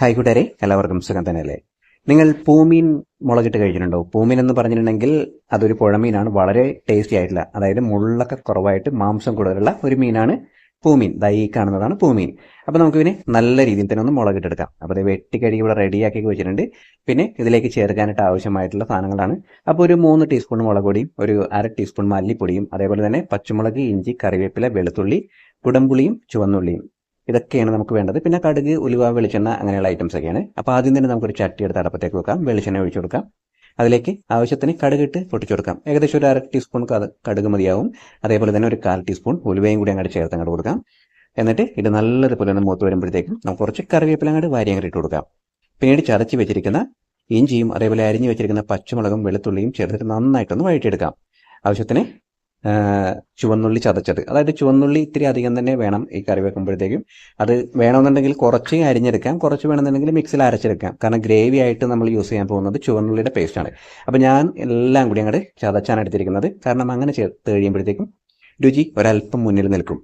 Hi കൂട്ടുകാരെ എല്ലാവർക്കും സുഖം തന്നെയല്ലേ? നിങ്ങൾ പൂമീൻ മുളകിട്ട് കഴിച്ചിട്ടുണ്ടോ? പൂമീൻ എന്ന് പറഞ്ഞിട്ടുണ്ടെങ്കിൽ അതൊരു പുഴമീനാണ് വളരെ ടേസ്റ്റി ആയിട്ടുള്ള അതായത് മുള്ളൊക്കെ കുറവായിട്ട് മാംസം കൂടുതലുള്ള ഒരു മീനാണ് പൂമീൻ. ദാ ഈ കാണുന്നതാണ് പൂമീൻ. അപ്പോൾ പിന്നെ നല്ല രീതിയിൽ തന്നെ ഒന്ന് മുളകിട്ടെടുക്കാം. അപ്പോൾ അത് വെട്ടിക്കഴുകി ഇവിടെ റെഡിയാക്കി വെച്ചിട്ടുണ്ട്. പിന്നെ ഇതിലേക്ക് ചേർക്കാനായിട്ട് ആവശ്യമായിട്ടുള്ള സാധനങ്ങളാണ്. അപ്പോൾ ഒരു മൂന്ന് ടീസ്പൂൺ മുളക് പൊടിയും ഒരു അര ടീസ്പൂൺ മല്ലിപ്പൊടിയും അതേപോലെ തന്നെ പച്ചമുളക് ഇഞ്ചി കറിവേപ്പില വെളുത്തുള്ളി കുടംപുളിയും ചുവന്നുള്ളിയും. ഇതൊക്കെയാണ് നമുക്ക് വേണ്ടത്. പിന്നെ കടുക് ഉലുവ വെളിച്ചെണ്ണ അങ്ങനെയുള്ള ഐറ്റംസ് ഒക്കെയാണ്. അപ്പോൾ ആദ്യം തന്നെ നമുക്കൊരു ചട്ടി എടുത്ത് അടപ്പത്തേക്ക് വെക്കാം. വെളിച്ചെണ്ണ ഒഴിച്ചു കൊടുക്കാം. അതിലേക്ക് ആവശ്യത്തിന് കടുകിട്ട് പൊട്ടിച്ചു കൊടുക്കാം. ഏകദേശം ഒരു അര ടീസ്പൂൺ കടുക് മതിയാവും. അതേപോലെ തന്നെ ഒരു കാൽ ടീസ്പൂൺ ഉലുവയും കൂടി അങ്ങോട്ട് ചേർത്ത് അങ്ങോട്ട് കൊടുക്കാം. എന്നിട്ട് ഇത് നല്ലതുപോലെ ഒന്ന് മൂത്ത് വരുമ്പോഴത്തേക്കും നമുക്ക് കുറച്ച് കറിവേപ്പില അങ്ങോട്ട് വാരി അങ്ങോട്ട് ഇട്ട് കൊടുക്കാം. പിന്നീട് ചതച്ച് വെച്ചിരിക്കുന്ന ഇഞ്ചിയും അതേപോലെ അരിഞ്ഞു വെച്ചിരിക്കുന്ന പച്ചമുളകും വെളുത്തുള്ളിയും ചേർത്തിട്ട് നന്നായിട്ടൊന്ന് വഴറ്റിയെടുക്കാം. ആവശ്യത്തിന് ചുവന്നുള്ളി ചതച്ചത്. അതായത് ചുവന്നുള്ളി ഇത്തിരി അധികം തന്നെ വേണം ഈ കറി വെക്കുമ്പോഴത്തേക്കും. അത് വേണമെന്നുണ്ടെങ്കിൽ കുറച്ച് അരിഞ്ഞെടുക്കാം കുറച്ച് വേണമെന്നുണ്ടെങ്കിൽ മിക്സിൽ അരച്ചെടുക്കാം. കാരണം ഗ്രേവി ആയിട്ട് നമ്മൾ യൂസ് ചെയ്യാൻ പോകുന്നത് ചുവന്നുള്ളിയുടെ പേസ്റ്റാണ് അപ്പോൾ ഞാൻ എല്ലാം കൂടി അങ്ങോട്ട് ചതച്ചാണ് എടുത്തിരിക്കുന്നത്. കാരണം അങ്ങനെ ചേർത്ത് കഴിയുമ്പോഴത്തേക്കും രുചി ഒരല്പം മുന്നിൽ നിൽക്കും.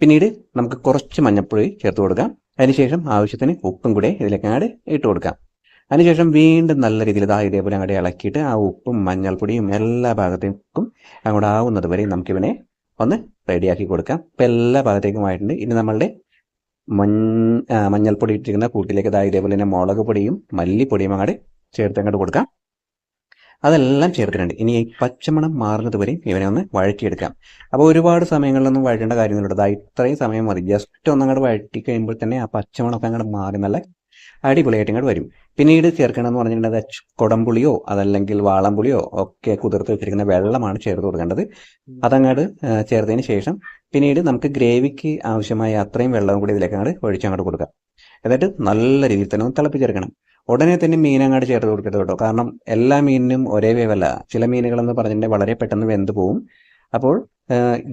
പിന്നീട് നമുക്ക് കുറച്ച് മഞ്ഞൾപ്പൊടി ചേർത്ത് കൊടുക്കാം. അതിനുശേഷം ആവശ്യത്തിന് ഉപ്പും കൂടെ ഇതിലേക്ക് അങ്ങോട്ട് ഇട്ട് കൊടുക്കാം. അതിനുശേഷം വീണ്ടും നല്ല രീതിയിൽ ഇതാ ഇതേപോലെ അങ്ങോട്ട് ഇളക്കിയിട്ട് ആ ഉപ്പും മഞ്ഞൾപ്പൊടിയും എല്ലാ ഭാഗത്തേക്കും അങ്ങോട്ട് ആവുന്നത് വരെ നമുക്കിവനെ ഒന്ന് റെഡിയാക്കി കൊടുക്കാം. ഇപ്പം എല്ലാ ഭാഗത്തേക്കും ആയിട്ടുണ്ട്. ഇനി നമ്മളുടെ മഞ്ഞ മഞ്ഞൾപ്പൊടി ഇട്ടിരിക്കുന്ന കൂട്ടിലേക്ക് ഇതാ ഇതേപോലെ തന്നെ മുളക് പൊടിയും മല്ലിപ്പൊടിയും അങ്ങോട്ട് ചേർത്ത് അങ്ങോട്ട് കൊടുക്കാം. അതെല്ലാം ചേർത്തിട്ടുണ്ട്. ഇനി പച്ചമണം മാറുന്നത് വരെ ഇവനെ ഒന്ന് വഴറ്റിയെടുക്കാം. അപ്പോൾ ഒരുപാട് സമയങ്ങളിലൊന്നും വഴറ്റേണ്ട കാര്യമൊന്നുമില്ല. ഇത്രയും സമയം മതി. ജസ്റ്റ് ഒന്ന് അങ്ങോട്ട് വഴറ്റി കഴിയുമ്പോൾ തന്നെ ആ പച്ചമണമൊക്കെ അങ്ങോട്ട് മാറി നല്ല അടിപൊളിയായിട്ട് ഇങ്ങോട്ട് വരും. പിന്നീട് ചേർക്കണം എന്ന് പറഞ്ഞിട്ടുണ്ടെങ്കിൽ കൊടംപുളിയോ അതല്ലെങ്കിൽ വാളംപുളിയോ ഒക്കെ കുതിർത്ത് വെച്ചിരിക്കുന്ന വെള്ളമാണ് ചേർത്ത് കൊടുക്കേണ്ടത്. അതങ്ങോട്ട് ചേർത്തതിന് ശേഷം പിന്നീട് നമുക്ക് ഗ്രേവിക്ക് ആവശ്യമായ അത്രയും വെള്ളവും കൂടി ഇതിലേക്ക് അങ്ങോട്ട് ഒഴിച്ചങ്ങോട്ട് കൊടുക്കാം. എന്നിട്ട് നല്ല രീതിയിൽ തന്നെ ഒന്ന് തിളപ്പിച്ചെടുക്കണം. ഉടനെ തന്നെ മീൻ അങ്ങോട്ട് ചേർത്ത് കൊടുക്കരുത് കേട്ടോ. കാരണം എല്ലാ മീനിനും ഒരേ വേവല്ല. ചില മീനുകളെന്ന് പറഞ്ഞിട്ടുണ്ടെങ്കിൽ വളരെ പെട്ടെന്ന് വെന്ത് പോവും. അപ്പോൾ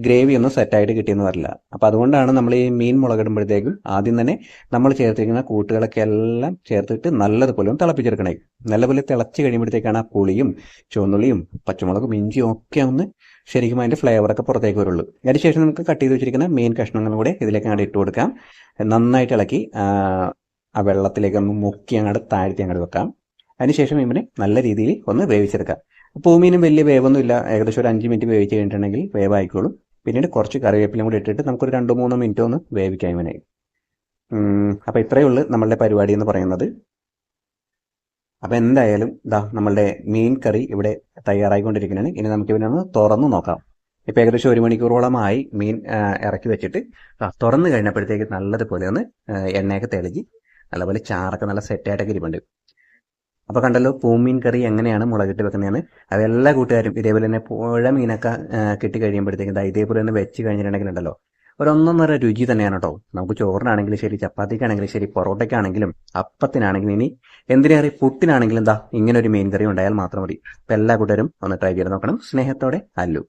ഗ്രേവി ഒന്നും സെറ്റായിട്ട് കിട്ടിയെന്ന് വരില്ല അപ്പോൾ അതുകൊണ്ടാണ് നമ്മൾ ഈ മീൻ മുളകിടുമ്പോഴത്തേക്കും ആദ്യം തന്നെ നമ്മൾ ചേർത്തിരിക്കുന്ന കൂട്ടുകളൊക്കെ എല്ലാം ചേർത്തിട്ട് നല്ലതുപോലെ ഒന്ന് തിളപ്പിച്ചെടുക്കണേ. നല്ലപോലെ തിളച്ച് കഴിയുമ്പോഴത്തേക്കാണ് ആ പുളിയും ചുവന്നുള്ളിയും പച്ചമുളകും ഇഞ്ചിയും ഒക്കെ ഒന്ന് ശരിക്കും അതിന്റെ ഫ്ലേവറൊക്കെ പുറത്തേക്ക് വരുള്ളൂ. അതിനുശേഷം നമുക്ക് കട്ട് ചെയ്ത് വെച്ചിരിക്കുന്ന മീൻ കഷ്ണങ്ങളും കൂടെ ഇതിലേക്ക് അങ്ങോട്ട് ഇട്ട് കൊടുക്കാം. നന്നായിട്ട് ഇളക്കി ആ, വെള്ളത്തിലേക്ക് ഒന്ന് മുക്കി അങ്ങോട്ട് താഴ്ത്തി അങ്ങോട്ട് വെക്കാം. അതിനുശേഷം ഇവനെ നല്ല രീതിയിൽ ഒന്ന് വേവിച്ചെടുക്കാം. പൂമീനും വലിയ വേവൊന്നും ഇല്ല ഏകദേശം ഒരു അഞ്ച് മിനിറ്റ് വേവിച്ച് കഴിഞ്ഞിട്ടുണ്ടെങ്കിൽ വേവായിക്കോളും. പിന്നീട് കുറച്ച് കറിവേപ്പിലും കൂടി ഇട്ടിട്ട് നമുക്കൊരു രണ്ടോ മൂന്നോ മിനിറ്റ് ഒന്ന് വേവിക്കാൻ വേണേ. അപ്പോൾ ഇത്രയേ ഉള്ളൂ നമ്മളുടെ പരിപാടി എന്ന് പറയുന്നത്. അപ്പോൾ എന്തായാലും ഇതാ നമ്മളുടെ മീൻ കറി ഇവിടെ തയ്യാറായിക്കൊണ്ടിരിക്കുന്നതാണ് ഇനി നമുക്ക് ഇവനെ ഒന്ന് തുറന്നു നോക്കാം. ഇപ്പോൾ ഏകദേശം ഒരു മണിക്കൂറോളമായി മീൻ ഇറക്കി വെച്ചിട്ട്. തുറന്നു കഴിഞ്ഞപ്പോഴത്തേക്ക് നല്ലതുപോലെ ഒന്ന് എണ്ണയൊക്കെ തെളിഞ്ഞ് നല്ലപോലെ ചാറൊക്കെ നല്ല സെറ്റായിട്ടൊക്കെ ഇരിപ്പുണ്ട്. അപ്പോൾ കണ്ടല്ലോ പൂമീൻ കറി എങ്ങനെയാണ് മുളകിട്ട് വെക്കുന്നതെന്ന്. അത് എല്ലാ കൂട്ടുകാരും ഇതേപോലെ തന്നെ പുഴ മീനൊക്കെ കിട്ടി കഴിയുമ്പോഴത്തേക്കും ഇതേപോലെ തന്നെ വെച്ച് കഴിഞ്ഞിട്ടുണ്ടെങ്കിൽ ഉണ്ടല്ലോ. ഒരു ഒന്നൊന്നര രുചി തന്നെയാണ് കേട്ടോ. നമുക്ക് ചോറിനാണെങ്കിലും ശരി ചപ്പാത്തിക്കാണെങ്കിലും ശരി പൊറോട്ടയ്ക്കാണെങ്കിലും അപ്പത്തിനാണെങ്കിലും ഇനി എന്തിനേറെ പുട്ടിനാണെങ്കിലും എന്താ ഇങ്ങനെ ഒരു മീൻ കറി ഉണ്ടായാൽ മാത്രം മതി. അപ്പം എല്ലാ കൂട്ടരും ഒന്ന് ട്രൈ ചെയ്ത് നോക്കണം. സ്നേഹത്തോടെ അല്ലു.